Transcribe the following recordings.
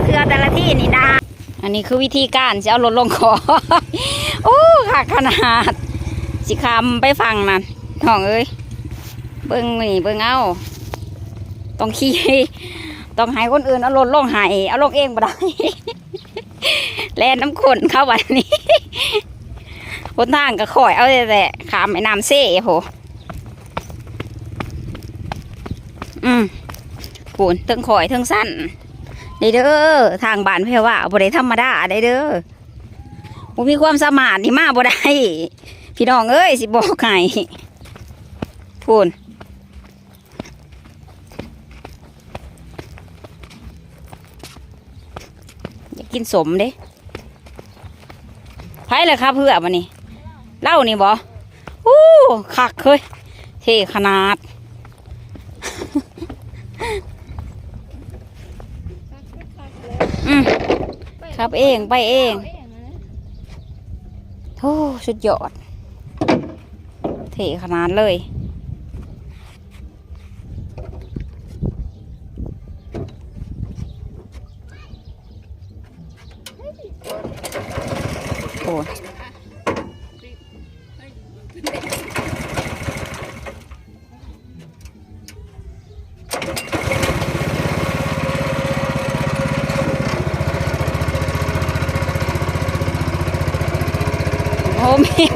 ละเทือแต่ละที่นี่นะอันนี้คือวิธีการจะเอารถลงคอโอ้ค่ะขนาด สิคำไปฟังนั่นน้องเอ้ยเบิ้งนี่เบิ้งเอาต้องขี่ต้องให้คนอื่นเอารถลงให้เอาลงเองบ่ได้แล่นน้ำขนเข้าวันนี้คนทางก็ข่อยเอาแต่แต่ขามไอ้น้ำเซ่โหอืมปูนเทิงข่อยเทิงสั้น ได้เด้อทางบ้านเพื่อว่าบ่ได้ธรรมดาได้เด้อบ่มีความสามารถนี่มาบ่ได้พี่น้องเอ้ยสิบอกให้พูนอยากกินสมเด้ไผเลยครับเพื่อมันนี่เล่านี่บออู้คักเคยเท่ขนาด ครับเองไปเองโอ้สุดยอด เท่ขนาดเลย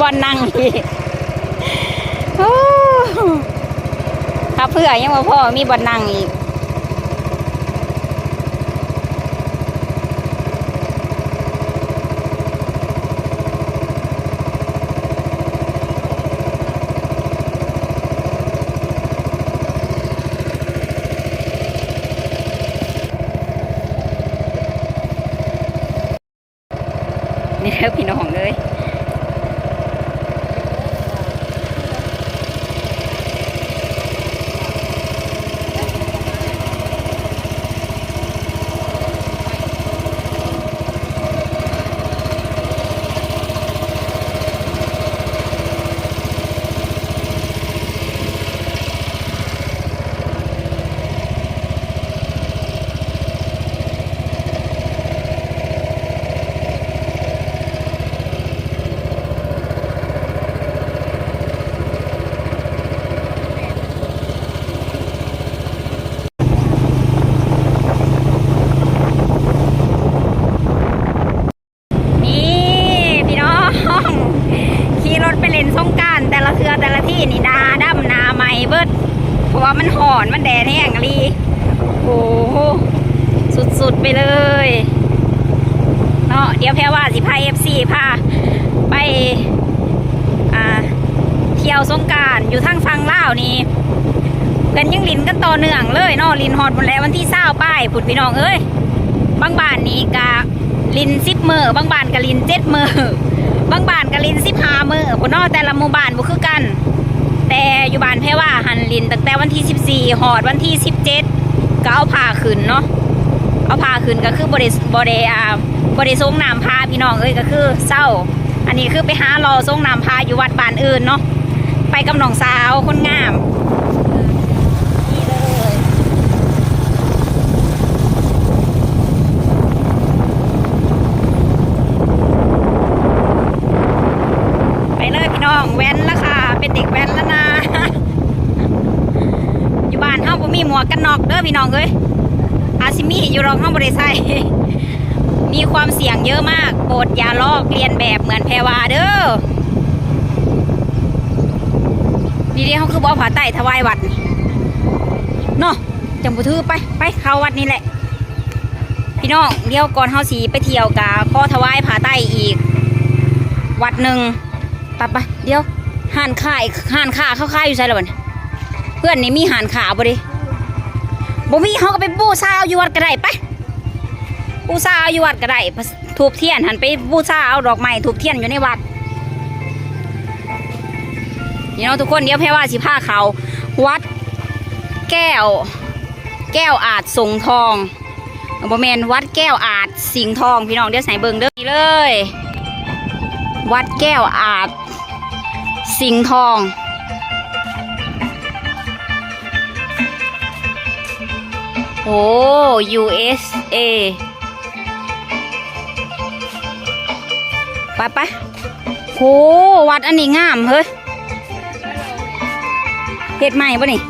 บอลนั่งอีกโอ้ถ้าเพื่อยังว่าพ่อมีบอลนั่งอีก นี่เด้อพี่น้องเลยนี่พี่น้อง ขี่รถไปเล่นสงกรารแต่ละเทือแต่ละที่นี่ดาดำนาใหม่เบิดเพราะว่า มันหอนมันแดดแห้งลีโอ้โหสุดๆไปเลยเนาะเดี๋ยวแพรว่าสิพาเอฟซีพาไปเที่ยวสงการอยู่ทางฟังเล่านี่เพื่อนยังลินกันต่อเนื่องเลยเนาะลินฮอดหมดแล้ววันที่เศร้าป้ายผุดพี่น้องเอ้ยบางบ้านนี่กะลินสิบมือบางบ้านกะลินเจ็ดมือบางบ้านกะลินสิบหามือพุ่นเนอแต่ละหมู่บ้านบ่คือกัน แต่อยู่บ้านแพ่ว่าหันลินตั้งแต่วันที่สิบสี่หอดวันที่สิบเจ็ดก็เอาผ้าขึ้นเนาะเอาผ้าขึ้นก็คือบริบริอ่าบริทรงน้ำพาพี่น้องเอ้ยก็คือเศร้า อันนี้คือไปหารอทรงน้ำพาอยู่วัดบ้านอื่นเนาะไปกับน้องสาวคนงามไปเลยพี่น้องแว้นแล้วค่ะเป็นเด็กแว้นแล้วนะอยู่บ้านเฮา บ่มีหมวกกันน็อกเด้อพี่น้องเอ้ยอาซิมีอยู่รองเฮาบ่ได้ใส่มีความเสี่ยงเยอะมากโปรดอย่าลอกเลียนแบบเหมือนแพรวาเด้อนี่เดียวเขาคือบ่อผาไต่ถวายวัดเนาะจังบ่ถือไปไปเข้าวัดนี่แหละ พี่น้องเดี๋ยวก่อนเฮาสีไปเที่ยวกาขอถวายผาไต่อีก วัดหนึ่งปะปะเดี๋ยวห่านขายห่านขาเข้าขายอยู่ใช่หรือเปล่าเพื่อนนี่มีห่านขาบ่ดิ บ่มีเขาก็ไปบูชาเอาอยู่วัดก็ได้ไปบูชาเอาอยู่วัดก็ได้ทูบเทียนหันไปบูชาเอาดอกไม้ทูบเทียนอยู่ในวัดนี่เนาะทุกคนเดี๋ยวแพ่ว่าสิพาเขาวัดแก้ว แก้วอาจสงทองบ่แมนวัดแก้วอาจสิงทองพี่น้องเดี๋ยวใส่เบิงเด้อนี่เลย วัดแก้วอาจสิงทอง โอ้ USA ไปไปโหวัดอันนี้งามเฮ้ยเห็ดใหม่ปะนี่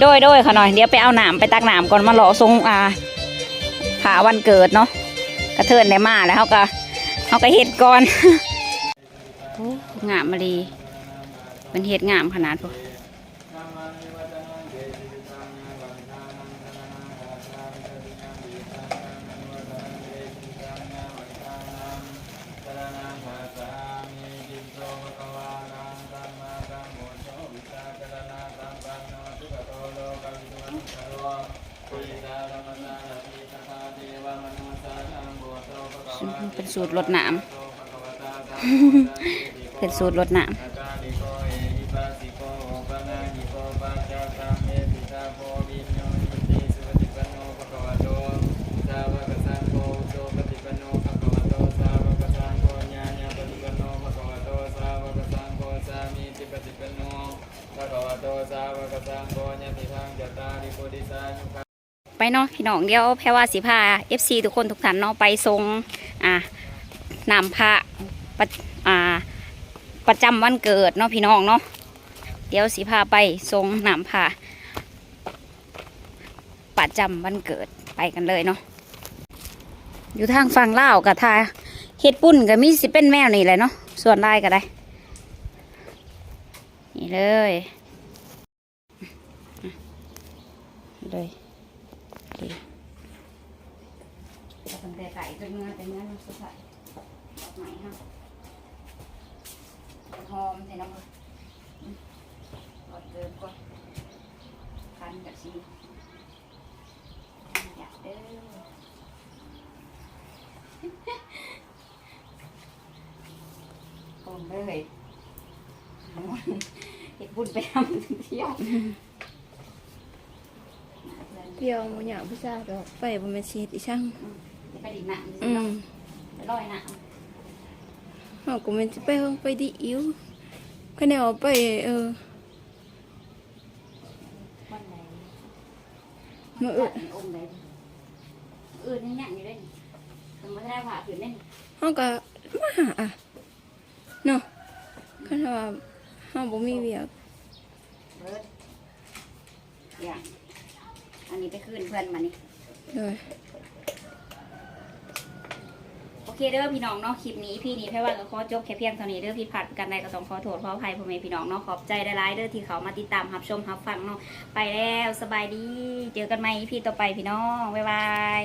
โดยโดยเขาหน่อยเดี๋ยวไปเอาหนามไปตักหนามก่อนมาหล่อทรงอ่าหาวันเกิดเนาะกระเทินได้มาแล้วเขาก็เขาก็เห็ดก่อนงามมาดีเป็นเห็ดงามขนาดพวก สูตรลดน้ำ เป็นสูตรลดน้ำไปเนาะพี่น้องเดียวแพรว่าสีผ้า FC ทุกคนทุกท่านเนาะไปทรงอะ นำพระประอาประจำวันเกิดเนาะพี่น้องเนาะเดี๋ยวสีพาไปทรงนำพระประจำวันเกิดไปกันเลยเนาะอยู่ทางฝั่งลาวกับทาเฮ็ดปุ่นกับมีสิเป็นแมวนี่แหละเนาะส่วนได้ก็ได้ นี่เลยเลยดีแต่คนแต่ไก่จนเนื้แต่เนื้อมัสดใส ยดอกไม้ฮะหอมใส่น้ำมันรอดเดิมก่อนคันกับชีอยากเด้อผมเลยเห็ดบุญไปทำเที่ยวเดียวมันอยากพิซซ่าดอกไปบ่แม่นชีดอีช่างไปดินหนังอืมไปลอยหนัง เฮาก็แม่นสิไปห้องไปดิอิวคะแนนเอาไปเออวันไหนมื้ออื่นองค์ไหนอื่นยังยังอยู่เลยทำมาได้ผ่าผืนเล่นเฮาก็มาหาอะเนาะคันว่าเฮาบ่มีเวียกเบิร์ดอย่างอันนี้ไปคืนเพื่อนมานี่เลย โอเคเด้อพี่น้องเนาะคลิปนี้พี่นี้แค่ว่าก็ขอจบแค่เพียงเท่านี้เด้อพี่ผัดกันใดก็ต้องขอโทษขออภัยพ่อแม่พี่น้องเนาะขอบใจได้หลายๆเด้อที่เขามาติดตามรับชมรับฟังเนาะไปแล้วสบายดี เจอกันใหม่พี่ต่อไปพี่น้องบ๊ายบาย